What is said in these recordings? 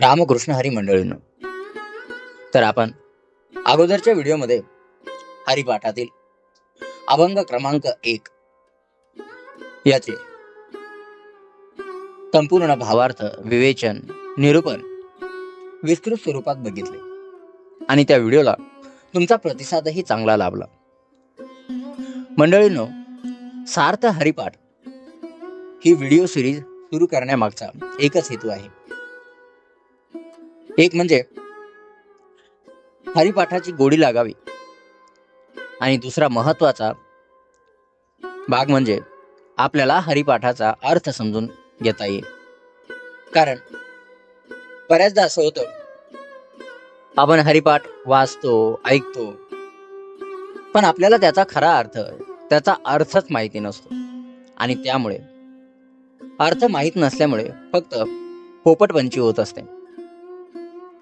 रामकृष्ण हरी मंडळीनं. तर आपण अगोदरच्या व्हिडिओमध्ये हरिपाठातील अभंग क्रमांक एक याचे संपूर्ण भावार्थ विवेचन निरूपण विस्तृत स्वरूपात बघितले. आणि त्या व्हिडिओला तुमचा प्रतिसादही चांगला लाभला. मंडळींनो सार्थ हरिपाठ ही व्हिडिओ सिरीज सुरू करण्यामागचा एकच हेतू आहे. एक म्हणजे हरिपाठाची गोडी लागावी. आणि दुसरा महत्त्वाचा भाग म्हणजे आपल्याला हरिपाठाचा अर्थ समजून घेता येईल. कारण बऱ्याचदा असं होतं आपण हरिपाठ वाचतो ऐकतो पण आपल्याला त्याचा खरा अर्थ त्याचा अर्थच माहिती नसतो. आणि त्यामुळे अर्थ माहीत नसल्यामुळे फक्त पोपटपंची होत असते.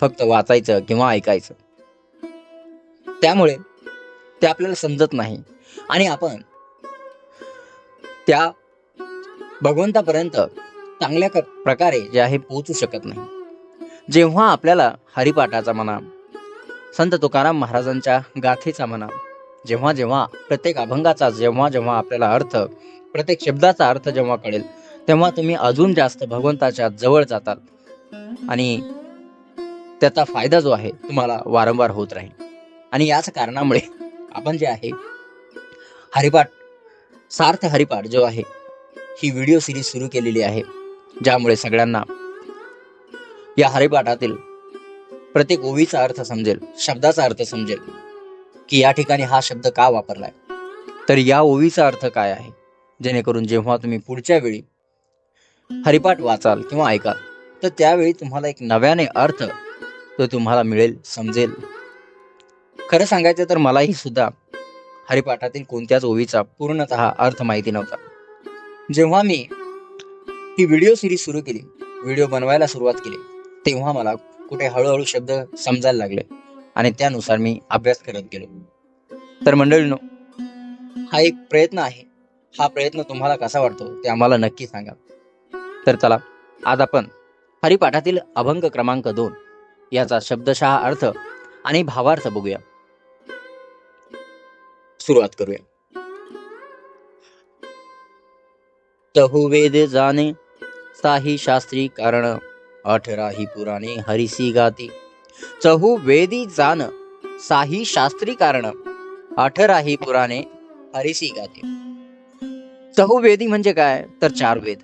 फक्त वाचायचं किंवा ऐकायचं. त्यामुळे ते आपल्याला समजत नाही. आणि आपण त्या भगवंतापर्यंत चांगल्या क- प्रकारे जे आहे पोहोचू शकत नाही. जेव्हा आपल्याला हरिपाठाचा म्हणा संत तुकाराम महाराजांच्या गाथेचा म्हणा जेव्हा जेव्हा प्रत्येक अभंगाचा जेव्हा जेव्हा आपल्याला अर्थ प्रत्येक शब्दाचा अर्थ जेव्हा कळेल तेव्हा तुम्ही अजून जास्त भगवंताच्या जवळ जाताल आणि त्याचा फायदा जो आहे तुम्हाला वारंवार होत राहील. आणि याच कारणामुळे आपण जे आहे हरिपाठ सार्थ हरिपाठ जो आहे ही व्हिडिओ सिरीज सुरू केलेली आहे. ज्यामुळे सगळ्यांना या हरिपाठातील प्रत्येक ओवीचा अर्थ समजेल शब्दाचा अर्थ समजेल की या ठिकाणी हा शब्द का वापरलाय. तर या ओवीचा अर्थ काय आहे? जेणेकरून जेव्हा तुम्ही पुढच्या वेळी हरिपाठ वाचाल किंवा ऐकाल तर त्यावेळी तुम्हाला एक नव्याने अर्थ तो तुम्हाला मिळेल समजेल. खरं सांगायचं तर मलाही सुद्धा हरिपाठातील कोणत्याच ओवीचा पूर्णतः अर्थ माहिती नव्हता. जेव्हा मी ही व्हिडिओ सिरीज सुरू केली व्हिडिओ बनवायला सुरुवात केली तेव्हा मला कुठे हळूहळू शब्द समजायला लागले आणि त्यानुसार मी अभ्यास करत गेलो. तर मंडळीनो हा एक प्रयत्न आहे. हा प्रयत्न तुम्हाला कसा वाटतो ते आम्हाला नक्की सांगा. तर चला आज आपण हरिपाठातील अभंग क्रमांक दोन याचा शब्दशः अर्थ आणि भावार्थ बघूया. सुरुवात करूया. तहु वेद जाणे साही शास्त्री कारण अठराही पुराणे हरिसी गाती. चहु वेदी जाण साही शास्त्री कारण अठराही पुराणे हरिसी गाती. चहुवेदी म्हणजे काय? तर चार वेद.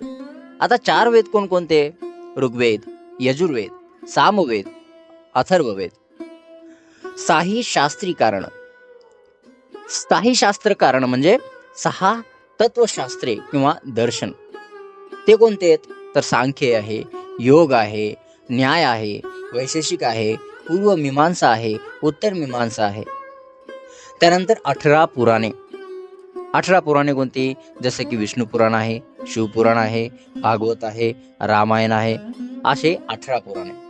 आता चार वेद कोणकोणते? ऋग्वेद यजुर्वेद सामवेद अथर्ववेद साही शास्त्री कारण साही शास्त्र कारण म्हणजे सहा तत्वशास्त्रे किंवा दर्शन ते कोणते आहेत तर सांख्य आहे योग आहे न्याय आहे वैशेषिक आहे पूर्व मीमांसा आहे उत्तर मीमांसा आहे त्यानंतर अठरा पुराणे अठरा पुराणे कोणती जसे की विष्णू पुराण आहे शिवपुराण आहे भागवत आहे रामायण आहे असे अठरा पुराणे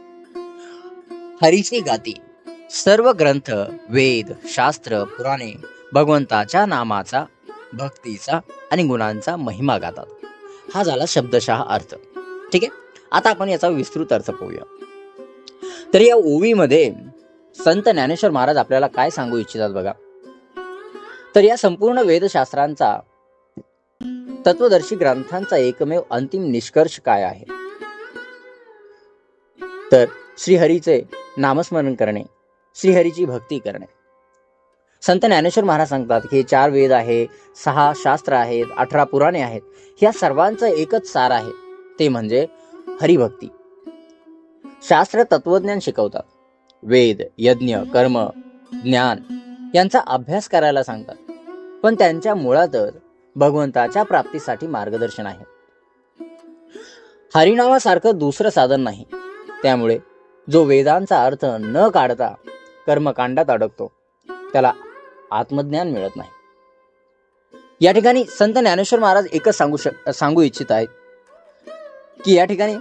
हरीची गाती. सर्व ग्रंथ वेद शास्त्र पुराणे भगवंताच्या नामाचा भक्तीचा आणि गुणांचा महिमा गातात. हा झाला शब्दशः अर्थ. ठीक आहे? आता आपण याचा विस्तृत अर्थ पाहूया. तर या ओवीमध्ये संत ज्ञानेश्वर महाराज आपल्याला काय सांगू इच्छितात बघा. तर या संपूर्ण वेदशास्त्रांचा तत्वदर्शी ग्रंथांचा एकमेव अंतिम निष्कर्ष काय आहे? तर श्रीहरीचे नामस्मरण करणे श्रीहरीची भक्ती करणे. संत ज्ञानेश्वर महाराज सांगतात की हे चार वेद आहे सहा शास्त्र आहेत अठरा पुराणे आहेत ह्या सर्वांचं एकच सार आहे ते म्हणजे हरिभक्ती. शास्त्र तत्वज्ञान शिकवतात. वेद यज्ञ कर्म ज्ञान यांचा अभ्यास करायला सांगतात. पण त्यांच्या मुळातच भगवंताच्या प्राप्तीसाठी मार्गदर्शन आहे. हरिनामासारखं दुसरं साधन नाही. त्यामुळे जो वेदांचा अर्थ न काढता कर्मकांडात अडकतो त्याला आत्मज्ञान मिळत नाही. या ठिकाणी संत ज्ञानेश्वर महाराज एकच सांगू शक सांगू इच्छित आहेत की या ठिकाणी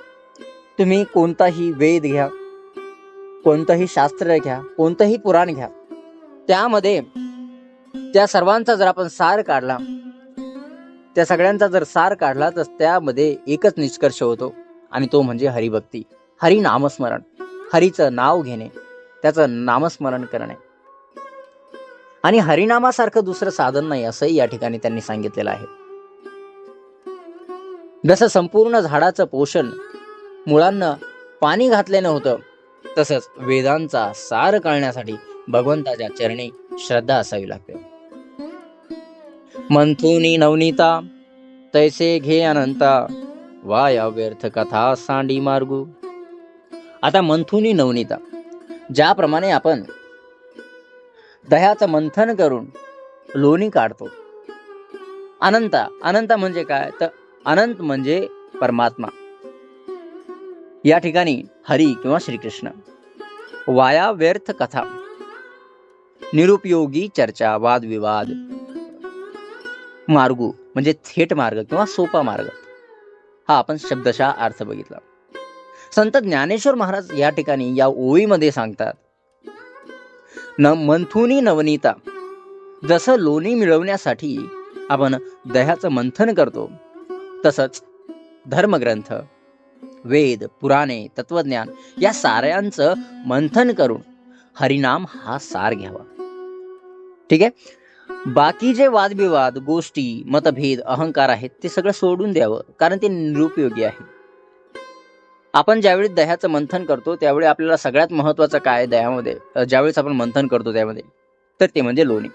तुम्ही कोणताही वेद घ्या कोणतंही शास्त्र घ्या कोणतंही पुराण घ्या त्यामध्ये त्या सर्वांचा जर आपण सार काढला त्या सगळ्यांचा जर सार काढला तर त्यामध्ये एकच निष्कर्ष होतो आणि तो म्हणजे हरिभक्ती हरिनामस्मरण. हरीचं नाव घेणे त्याचं नामस्मरण करणे. आणि हरिनामासारखं दुसरं साधन नाही असंही या ठिकाणी त्यांनी सांगितलेलं आहे. जसं संपूर्ण झाडाचं पोषण मुळांना पाणी घातल्यानं होतं तसंच वेदांचा सार कळण्यासाठी भगवंताच्या चरणी श्रद्धा असावी लागते. मंथुनी नवनीता तैसे घे अनंता वाया व्यर्थ कथा सांडी मार्गू. आता मंथुनी नवनीता. ज्याप्रमाणे आपण दह्याचं मंथन करून लोणी काढतो. अनंता अनंता म्हणजे काय? तर अनंत म्हणजे परमात्मा. या ठिकाणी हरी किंवा श्रीकृष्ण. वाया व्यर्थ कथा. निरुपयोगी चर्चा वादविवाद. मार्गू म्हणजे थेट मार्ग किंवा सोपा मार्ग. हा आपण शब्दशः अर्थ बघितला. संत ज्ञानेश्वर महाराज या ठिकाणी या ओळीमध्ये सांगतात न मंथुनी नवनीता जसं लोणी मिळवण्यासाठी आपण दह्याचं मंथन करतो तसंच धर्मग्रंथ वेद पुराणे तत्वज्ञान या साऱ्यांचं मंथन करून हरिनाम हा सार घ्यावा. ठीक आहे? बाकी जे वादविवाद गोष्टी मतभेद अहंकार आहेत ते सगळं सोडून द्यावं कारण ते निरुपयोगी आहे. आपण ज्यावेळी दह्याचं मंथन करतो त्यावेळी आपल्याला सगळ्यात महत्वाचं काय आहे दह्यामध्ये? ज्यावेळेस आपण मंथन करतो त्यामध्ये तर ते म्हणजे लोणी.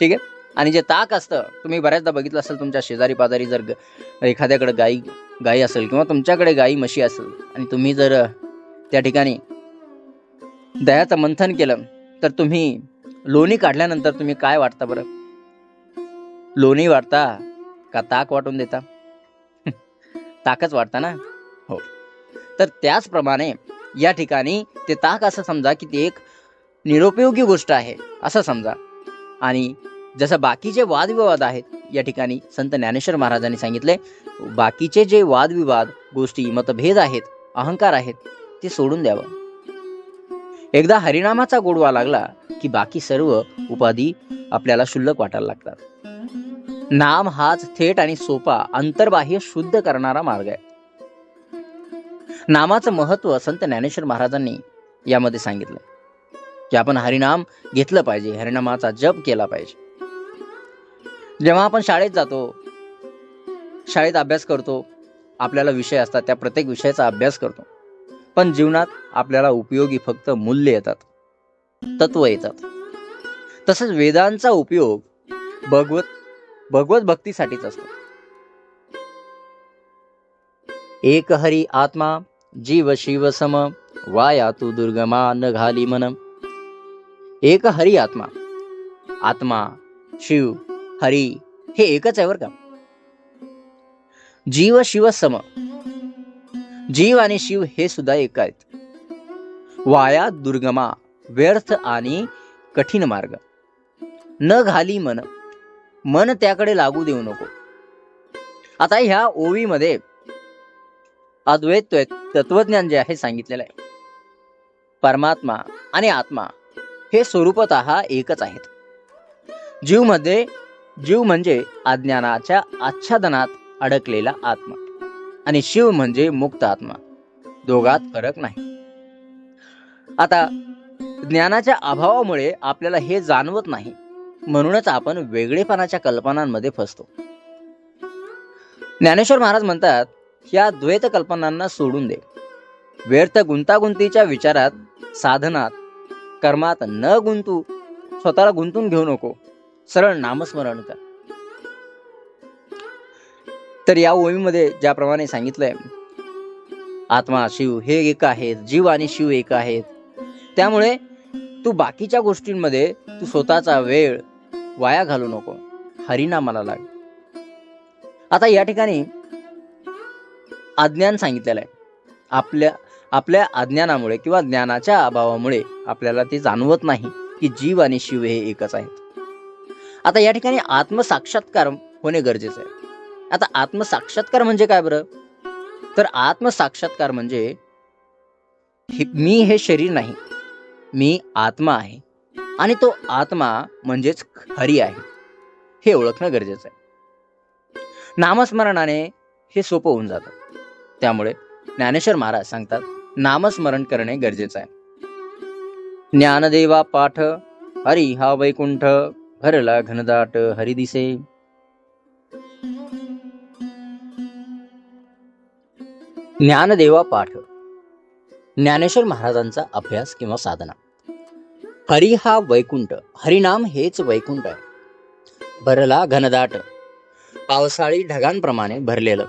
ठीक आहे? आणि जे ताक असतं तुम्ही बऱ्याचदा बघितलं असेल तुमच्या शेजारी पाजारी जर एखाद्याकडे गाई गाई असेल किंवा तुमच्याकडे गाई म्हशी असेल आणि तुम्ही जर त्या ठिकाणी दह्याचं मंथन केलं तर तुम्ही लोणी काढल्यानंतर तुम्ही काय वाटता बरं? लोणी वाटता का ताक वाटून देता? ताकच वाटता ना? हो. तर त्याचप्रमाणे या ठिकाणी ते ताक असं समजा की ते एक निरुपयोगी गोष्ट आहे असं समजा. आणि जसं बाकीचे वादविवाद आहेत या ठिकाणी संत ज्ञानेश्वर महाराजांनी सांगितले बाकीचे जे वादविवाद गोष्टी मतभेद आहेत अहंकार आहेत ते सोडून द्यावं. एकदा हरिनामाचा गोडवा लागला की बाकी सर्व उपाधी आपल्याला शुल्लक वाटायला लागतात. नाम हाच थेट आणि सोपा अंतर्बाह्य शुद्ध करणारा मार्ग आहे. नामाचं महत्त्व संत ज्ञानेश्वर महाराजांनी यामध्ये सांगितलं. की आपण हरिनाम घेतलं पाहिजे हरिनामाचा जप केला पाहिजे. जेव्हा आपण शाळेत जातो शाळेत अभ्यास करतो आपल्याला विषय असतात त्या प्रत्येक विषयाचा अभ्यास करतो. पण जीवनात आपल्याला उपयोगी फक्त मूल्य येतात तत्व येतात. तसंच वेदांचा उपयोग भगवत भगवत भक्तीसाठीच असतो. एक हरी आत्मा जीव शिव सम वाया तू दुर्गमा न घाली मन एक हरी आत्मा. आत्मा शिव हरी हे एकच आहे बर का? जीव शिव सम. जीव आणि शिव हे सुद्धा एक आहेत. वाया दुर्गमा व्यर्थ आणि कठीण मार्ग. न घाली मन. मन त्याकडे लागू देऊ नको. आता ह्या ओवीमध्ये अद्वैत तत्वज्ञान जे आहे सांगितलेलं आहे. परमात्मा आणि आत्मा हे स्वरूपत एकच आहेत. जीवमध्ये जीव म्हणजे अज्ञानाच्या आच्छादनात अडकलेला आत्मा आणि शिव म्हणजे मुक्त आत्मा. दोघात फरक नाही. आता ज्ञानाच्या अभावामुळे आपल्याला हे जाणवत नाही. म्हणूनच आपण वेगळेपणाच्या कल्पनांमध्ये फसतो. ज्ञानेश्वर महाराज म्हणतात ह्या द्वैत कल्पनांना सोडून दे. व्यर्थ गुंतागुंतीच्या विचारात साधनात कर्मात न गुंतू स्वतःला गुंतून घेऊ नको. सरळ नामस्मरण कर. तर या ओळीमध्ये ज्याप्रमाणे सांगितलंय आत्मा शिव हे एक आहेत जीव आणि शिव एक आहेत. त्यामुळे तू बाकीच्या गोष्टींमध्ये तू स्वतःचा वेळ वाया घालू नको. हरिनामाला लाग. आता या ठिकाणी अज्ञान सांगितलेलं आहे. आपल्या आपल्या अज्ञानामुळे किंवा ज्ञानाच्या अभावामुळे आपल्याला ते जाणवत नाही की जीव आणि शिव हे एकच आहेत. आता या ठिकाणी आत्मसाक्षात्कार होणे गरजेचं आहे. आता आत्मसाक्षात्कार म्हणजे काय बरं? तर आत्मसाक्षात्कार म्हणजे मी हे शरीर नाही मी आत्मा आहे आणि तो आत्मा म्हणजेच हरी आहे. हे ओळखणं गरजेचं आहे. नामस्मरणाने हे सोपं होऊन जातं. त्यामुळे ज्ञानेश्वर महाराज सांगतात नामस्मरण करणे गरजेचं आहे. ज्ञानदेवा पाठ हरी हा वैकुंठ भरला घनदाट हरी दिसे ज्ञानदेवा पाठ ज्ञानेश्वर महाराजांचा अभ्यास किंवा साधना. हरी हा वैकुंठ हरिनाम हेच वैकुंठ आहे. भरला घनदाट पावसाळी ढगांप्रमाणे भरलेलं.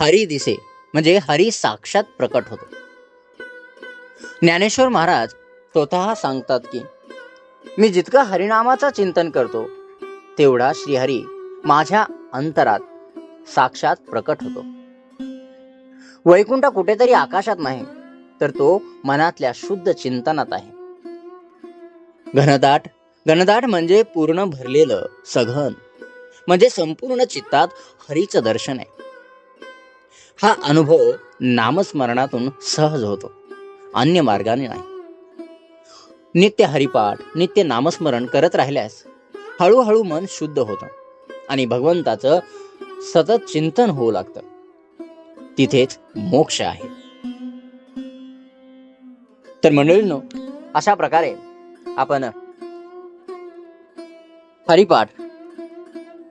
हरी दिसे म्हणजे हरी साक्षात प्रकट होतो. ज्ञानेश्वर महाराज स्वतः सांगतात की मी जितकं हरिनामाचं चिंतन करतो तेवढा श्रीहरी माझ्या अंतरात साक्षात प्रकट होतो. वैकुंठ कुठेतरी आकाशात नाही तर तो मनातल्या शुद्ध चिंतनात आहे. घनदाट घनदाट म्हणजे पूर्ण भरलेलं सघन म्हणजे संपूर्ण चित्तात हरीचं दर्शन आहे. हा अनुभव नामस्मरणातून सहज होतो. अन्य मार्गाने नाही. नित्य हरिपाठ नित्य नामस्मरण करत राहिल्यास हळूहळू मन शुद्ध होतं आणि भगवंताचं सतत चिंतन होऊ लागतं. तिथेच मोक्ष आहे. तर मंडळींनो अशा प्रकारे आपण हरिपाठ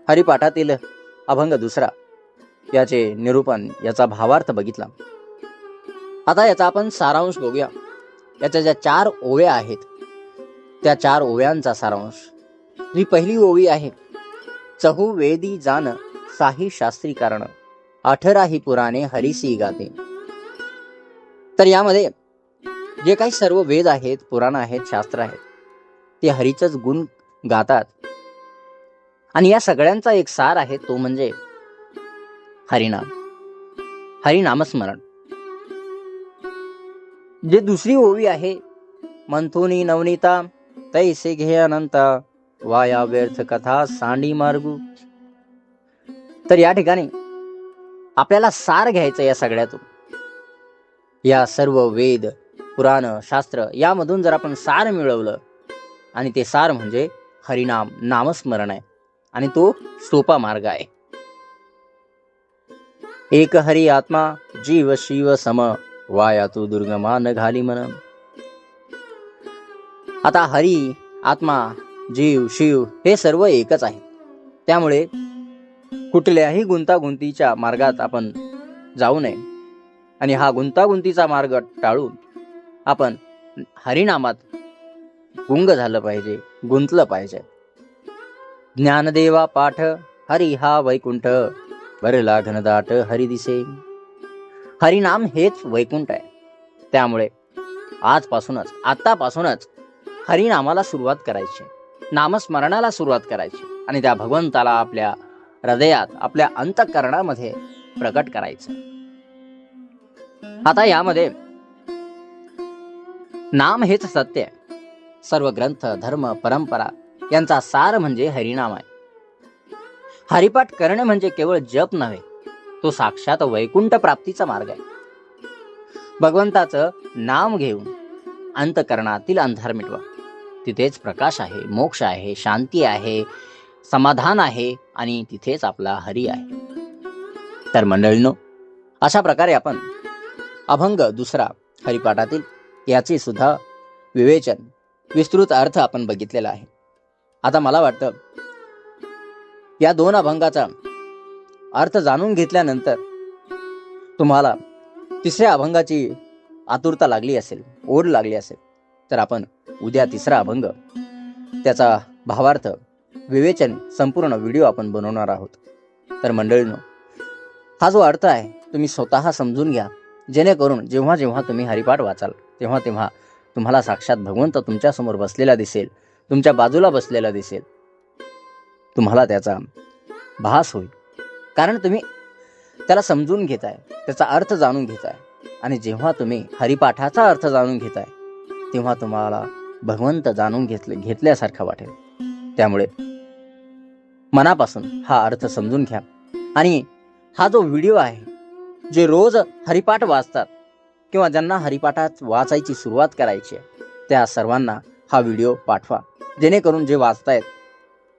हरिपाठातील अभंग दुसरा याचे निरूपण याचा भावार्थ बघितला. आता याचा आपण सारांश बघूया. याच्या ज्या चार ओव्या आहेत त्या चार ओव्यांचा सारांश. ही पहिली ओवी आहे. चहू वेदी जान साही शास्त्री कारण. अठराही पुराणे हरिसी गाते. तर यामध्ये जे काही सर्व वेद आहेत पुराण आहेत शास्त्र आहेत ते हरीचंच गुण गातात. आणि या सगळ्यांचा एक सार आहे तो म्हणजे हरिनाम. हरिनामस्मरण. जे दुसरी ओवी आहे मंथुनी नवनीता तैसे घे अनंता वाया व्यर्थ कथा सांडी मार्गू. तर या ठिकाणी आपल्याला सार घ्यायचं या सगळ्यातून. या सर्व वेद पुराण शास्त्र यामधून जर आपण सार मिळवलं आणि ते सार म्हणजे हरिनाम नामस्मरण आहे. आणि तो सोपा मार्ग आहे. एक हरी आत्मा जीव शिव सम वाया तू दुर्गमा न घाली मन. आता हरी आत्मा जीव शिव हे सर्व एकच आहे त्यामुळे कुठल्याही गुंतागुंतीच्या मार्गात आपण जाऊ नये. आणि हा गुंतागुंतीचा मार्ग टाळून आपण हरिनामात गुंग झालं पाहिजे गुंतलं पाहिजे. ज्ञानदेवा पाठ हरी हा वैकुंठ. भरला घनदाट हरी दिसे. हरिनाम हेच वैकुंठ आहे. त्यामुळे आजपासूनच आतापासूनच हरिनामाला सुरुवात करायची. नामस्मरणाला सुरुवात करायची. आणि त्या भगवंताला आपल्या हृदयात आपल्या अंतकरणामध्ये प्रकट करायचं. आता यामध्ये नाम हेच सत्य आहे. सर्व ग्रंथ धर्म परंपरा यांचा सार म्हणजे हरिनाम आहे. हरिपाठ करणे म्हणजे केवळ जप नव्हे तो साक्षात वैकुंठ प्राप्तीचा मार्ग आहे. भगवंताचं नाम घेऊन अंतकरणातील अंधार मिटवा. तिथेच प्रकाश आहे मोक्ष आहे शांती आहे समाधान आहे आणि तिथेच आपला हरी आहे. तर मंडळीनो अशा प्रकारे आपण अभंग दुसरा हरिपाठातील याचे सुद्धा विवेचन विस्तृत अर्थ आपण बघितलेला आहे. आता मला वाटतं या दोन अभंगाचा अर्थ जाणून घेतल्यानंतर तुम्हाला तिसऱ्या अभंगाची आतुरता लागली असेल ओढ लागली असेल तर आपण उद्या तिसरा अभंग त्याचा भावार्थ विवेचन संपूर्ण व्हिडिओ आपण बनवणार आहोत. तर मंडळींनो हा जो अर्थ आहे तुम्ही स्वतः समजून घ्या. जेणेकरून जेव्हा जेव्हा तुम्ही हरिपाठ वाचाल तेव्हा तेव्हा तुम्हाला साक्षात भगवंत तुमच्यासमोर बसलेला दिसेल तुमच्या बाजूला बसलेला दिसेल. तुम्हाला त्याचा भास होईल. कारण तुम्ही त्याला समजून घेताय त्याचा अर्थ जाणून घेताय. आणि जेव्हा तुम्ही हरिपाठाचा अर्थ जाणून घेताय तेव्हा तुम्हाला भगवंत जाणून घेतले घेतल्यासारखा वाटेल. त्यामुळे मनापासून हा अर्थ समजून घ्या. आणि हा जो व्हिडिओ आहे जे रोज हरिपाठ वाचतात किंवा ज्यांना हरिपाठात वाचायची सुरुवात करायची आहे त्या सर्वांना हा व्हिडिओ पाठवा. जेणेकरून जे वाचतायत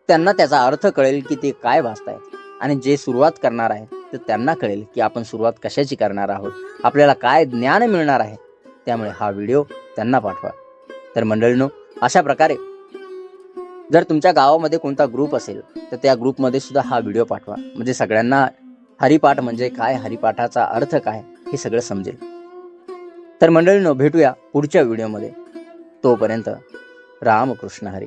त्यांना त्याचा अर्थ कळेल की ते काय भासतायत आणि जे सुरुवात करणार आहेत तर त्यांना कळेल की आपण सुरुवात कशाची करणार आहोत. आपल्याला काय ज्ञान मिळणार आहे त्यामुळे हा व्हिडिओ त्यांना पाठवा. तर मंडळीनो अशा प्रकारे जर तुमच्या गावामध्ये कोणता ग्रुप असेल तर त्या ग्रुपमध्ये सुद्धा हा व्हिडिओ पाठवा. म्हणजे सगळ्यांना हरिपाठ म्हणजे काय हरिपाठाचा अर्थ काय हे सगळं समजेल. तर मंडळीनो भेटूया पुढच्या व्हिडिओमध्ये. तोपर्यंत रामकृष्ण हरी.